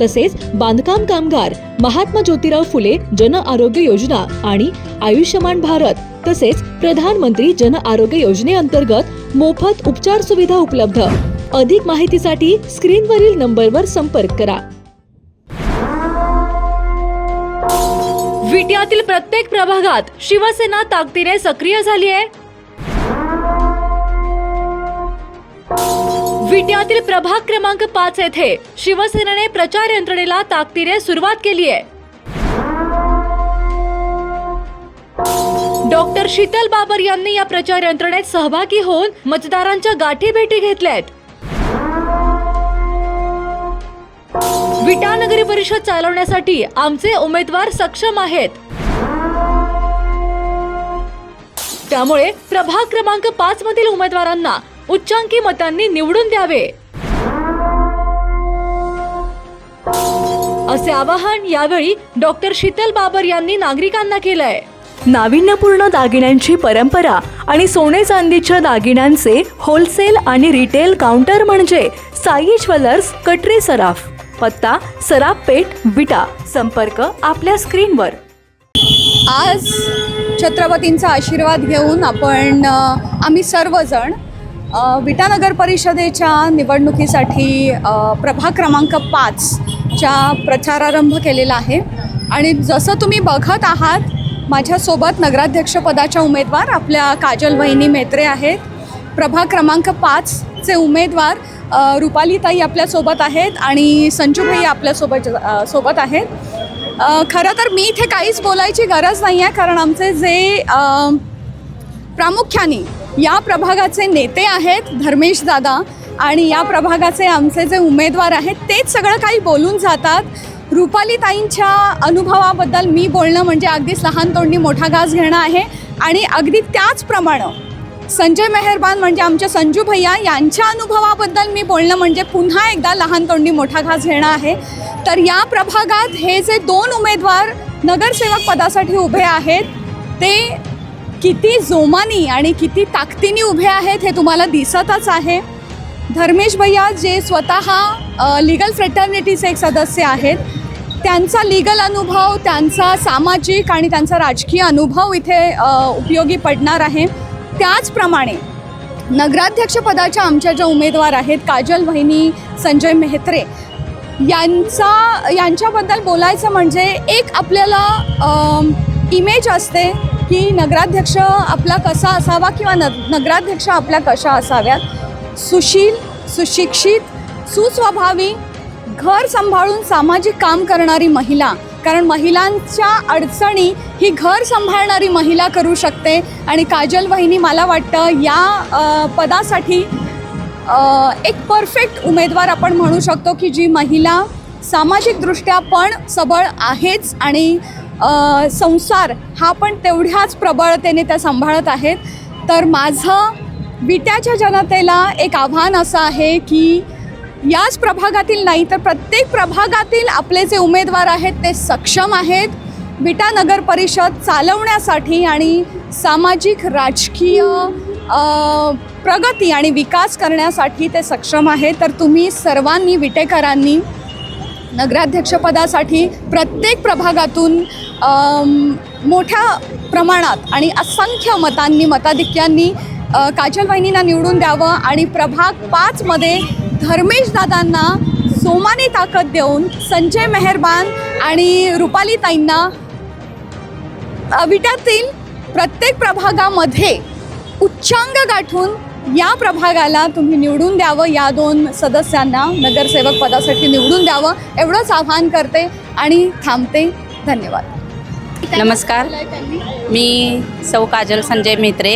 तसेच बांधकाम कामगार महात्मा ज्योतिराव फुले जन आरोग्य योजना आणि आयुष्यमान भारत तसेच प्रधानमंत्री जन आरोग्य योजनेअंतर्गत मोफत उपचार सुविधा उपलब्ध. अधिक माहितीसाठी स्क्रीनवरील नंबरवर संपर्क करा. विट्यातील प्रत्येक प्रभागात शिवसेना ताकदीने सक्रिय झाली आहे. विट्यातील प्रभाग क्रमांक पाच येथे शिवसेनेने प्रचार यंत्रणेला ताकदीने सुरुवात केली आहे. डॉक्टर शीतल बाबर यांनी या प्रचार यंत्रणेत सहभागी होऊन मतदारांच्या गाठी भेटी घेतल्या आहेत विटा नगरी परिषद चालवण्यासाठी आमचे उमेदवार सक्षम आहेत. त्यामुळे प्रभाग क्रमांक पाच मधील उमेदवारांना उच्चांकी मतांनी निवडून द्यावे. असे आवाहन यावेळी डॉक्टर शीतल बाबर यांनी नागरिकांना केलंय. नाविन्यपूर्ण दागिन्यांची परंपरा आणि सोने चांदीच्या दागिन्यांचे होलसेल आणि रिटेल काउंटर म्हणजे साई ज्वेलर्स कटरे सराफ पत्ता सराफ पेठ विटा. संपर्क आपल्या स्क्रीनवर. आज छत्रपतींचा आशीर्वाद घेऊन आपण आम्ही सर्वजण विटानगर परिषदेच्या निवडणुकीसाठी प्रभाग क्रमांक पाचच्या प्रचारारंभ केलेला आहे. आणि जसं तुम्ही बघत आहात माझ्यासोबत नगराध्यक्षपदाच्या उमेदवार आपल्या काजल वहिनी मेत्रे आहेत. प्रभाग क्रमांक पाचचे उमेदवार रुपालीताई आपल्यासोबत आहेत आणि संजूभाई आपल्यासोबत सोबत आहेत. खरं तर मी इथे काहीच बोलायची गरज नाही आहे कारण आमचे जे प्रामुख्याने या प्रभागाचे नेते आहेत धर्मेश दादा आणि या प्रभागाचे आमचे जे उमेदवार आहेत तेच सगळं काही बोलून जातात. रुपालीताईंच्या अनुभवाबद्दल मी बोलणं म्हणजे अगदीच लहान तोंडी मोठा घास घेणं आहे. आणि अगदी त्याचप्रमाणे संजय मेहरबान म्हणजे आमच्या संजू भैया यांच्या अनुभवाबद्दल मी बोलणं म्हणजे पुन्हा एकदा लहान तोंडी मोठा घास घेणं आहे. तर या प्रभागात हे जे दोन उमेदवार नगरसेवक पदासाठी उभे आहेत ते किती जोमानी आणि किती ताकदीने उभे आहेत हे तुम्हाला दिसतच आहे. धर्मेश भैया जे स्वतः लिगल फ्रेटर्निटीचे एक सदस्य आहेत त्यांचा लिगल अनुभव त्यांचा सामाजिक आणि त्यांचा राजकीय अनुभव इथे उपयोगी पडणार आहे. त्याचप्रमाणे नगराध्यक्षपदाच्या आमच्या ज्या उमेदवार आहेत काजल वहिनी संजय मेहत्रे यांचा यांच्याबद्दल बोलायचं म्हणजे एक आपल्याला इमेज असते. की नगराध्यक्ष आपला कसा असावा किंवा न नगराध्यक्ष आपल्या कशा असाव्यात? सुशील सुशिक्षित सुस्वभावी घर सांभाळून सामाजिक काम करणारी महिला. कारण महिलांच्या अडचणी ही घर सांभाळणारी महिला करू शकते. आणि काजल वहिनी मला वाटतं या पदासाठी एक परफेक्ट उमेदवार आपण म्हणू शकतो की जी महिला सामाजिकदृष्ट्या पण सबळ आहेच आणि संसार हा पण तेवढ्याच प्रबळतेने त्या सांभाळत आहेत. तर माझं विट्याच्या जनतेला एक आव्हान असं आहे की याच प्रभागातील नाही तर प्रत्येक प्रभागातील आपले जे उमेदवार आहेत ते सक्षम आहेत. विटा नगर परिषद चालवण्यासाठी आणि सामाजिक राजकीय प्रगती आणि विकास करण्यासाठी ते सक्षम आहे तर तुम्ही सर्वांनी विटेकरांनी नगराध्यक्षपदासाठी प्रत्येक प्रभागातून मोठ्या प्रमाणात आणि असंख्य मतांनी मताधिक्यांनी काजलवाहिनींना काजल निवडून द्यावं आणि प्रभाग पाचमध्ये धर्मेश दादांना सोमाने ताकद देऊन संजय मेहरबान आणि रुपालीताईंना ताईंना विट्यातील प्रत्येक प्रभागामध्ये उच्चांग गाठून या प्रभागाला तुम्ही निवडून द्यावं. या दोन सदस्यांना नगरसेवक पदासाठी निवडून द्यावं. एवढंच आवाहन करते आणि थांबते. धन्यवाद. नमस्कार. मी सौ काजल संजय मेत्रे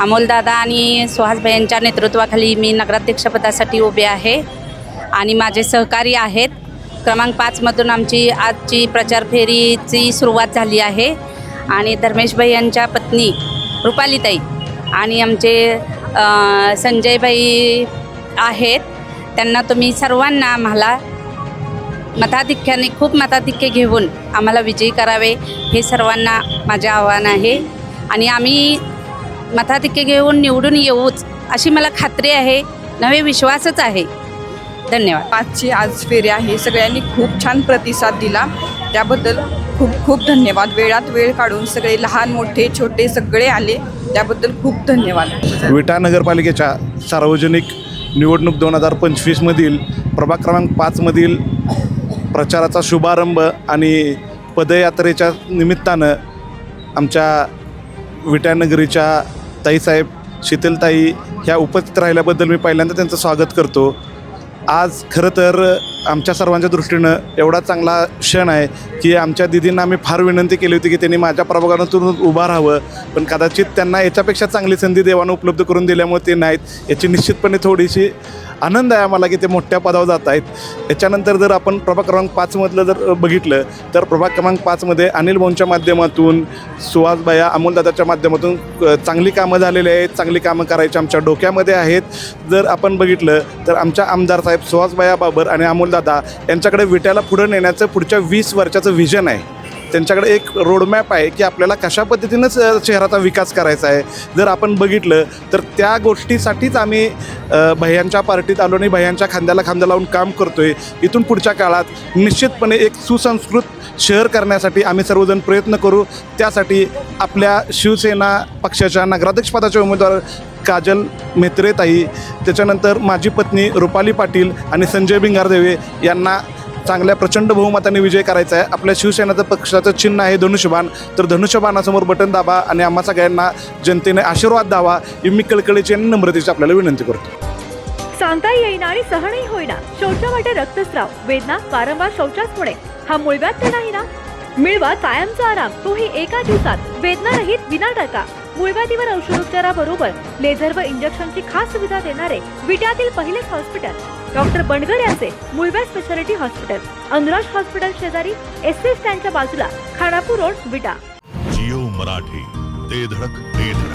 अमोलदादा आणि सुहासभाई यांच्या नेतृत्वाखाली मी नगराध्यक्षपदासाठी उभे आहे आणि माझे सहकारी आहेत. क्रमांक पाचमधून आमची आजची प्रचार फेरीची सुरुवात झाली आहे. आणि धर्मेशभाई यांच्या पत्नी रुपालीताई आणि आमचे संजयभाई आहेत. त्यांना तुम्ही सर्वांना आम्हाला मताधिक्याने खूप मताधिक्य घेऊन आम्हाला विजयी करावे हे सर्वांना माझे आव्हान आहे. आणि आम्ही मताधिक्य घेऊन निवडून येऊच अशी मला खात्री आहे नवे विश्वासच आहे. धन्यवाद. पाचची आज फेरी आहे. सगळ्यांनी खूप छान प्रतिसाद दिला. त्याबद्दल खूप खूप धन्यवाद. वेळात वेळ काढून सगळे लहान मोठे छोटे सगळे आले. त्याबद्दल खूप धन्यवाद. विटा नगरपालिकेच्या सार्वजनिक निवडणूक दोन हजार पंचवीसमधील प्रभाग क्रमांक पाचमधील प्रचाराचा शुभारंभ आणि पदयात्रेच्या निमित्तानं आमच्या विट्यानगरीच्या ताईसाहेब शीतलताई ह्या उपस्थित राहिल्याबद्दल मी पहिल्यांदा त्यांचं स्वागत करतो. आज खरं तर आमच्या सर्वांच्या दृष्टीनं एवढा चांगला क्षण आहे की आमच्या दिदींना आम्ही फार विनंती केली होती की त्यांनी माझ्या प्रभागातून उभं राहावं. पण कदाचित त्यांना याच्यापेक्षा चांगली संधी देवानं उपलब्ध करून दिल्यामुळे ते नाहीत. याची निश्चितपणे थोडीशी आनंद आहे आम्हाला की ते मोठ्या पदावर जात आहेत. याच्यानंतर जर आपण प्रभाग क्रमांक पाचमधलं जर बघितलं तर प्रभाग क्रमांक पाचमध्ये अनिल भाऊंच्या माध्यमातून सुहासबाया अमोलदादाच्या माध्यमातून चांगली कामं झालेली आहेत चांगली कामं करायची आमच्या डोक्यामध्ये आहेत. जर आपण बघितलं तर आमच्या आमदार साहेब सुहासबाया बाबर आणि अमोलदादा यांच्याकडे विट्याला पुढं नेण्याचं पुढच्या वीस वर्षाचं व्हिजन आहे. त्यांच्याकडे एक रोडमॅप आहे की आपल्याला कशा पद्धतीनंच शहराचा विकास करायचा आहे. जर आपण बघितलं तर त्या गोष्टीसाठीच आम्ही भयांच्या भैयांच्या पार्टीत आलो आणि भैयांच्या खांद्याला खांदा लावून काम करतोय. इथून पुढच्या काळात निश्चितपणे एक सुसंस्कृत शहर करण्यासाठी आम्ही सर्वजण प्रयत्न करू. त्यासाठी आपल्या शिवसेना पक्षाच्या नगराध्यक्षपदाचे उमेदवार काजल मेत्रेताई त्याच्यानंतर माझी पत्नी रुपाली पाटील आणि संजय भिंगारदेवे यांना चांगल्या प्रचंड बहुमताने विजय करायचा आहे. आपल्या शिवसेनाचं पक्षाचं चिन्ह आहे धनुष्यबाण. तर धनुष्यबाणासमोर बटन दाबा आणि आम्हा सगळ्यांना जनतेने आशीर्वाद द्यावा ही मी कळकळीची आणि नम्रतेची आपल्याला विनंती करतो. सांगता येईना आणि सहनही होईना. शौचा वाटे रक्तस्राव. वेदना वारंवार शौचास होणे हा मुळव्यात तर नाही ना? मिळवा कायमचा आराम. तोही एका दिवसात. वेदना रहित विना टाका मूळव्याधीवर औषधोपचाराबरोबर लेझर व इंजेक्शनची खास सुविधा देणारे विट्यातील पहिलेच हॉस्पिटल. डॉक्टर बंडगर यांचे मुळव्या स्पेशालिटी हॉस्पिटल. अनुराज हॉस्पिटल शेजारी एस टी स्टँडच्या बाजूला खानापूर रोड विटा. जिओ मराठी ते धडक ते धडक.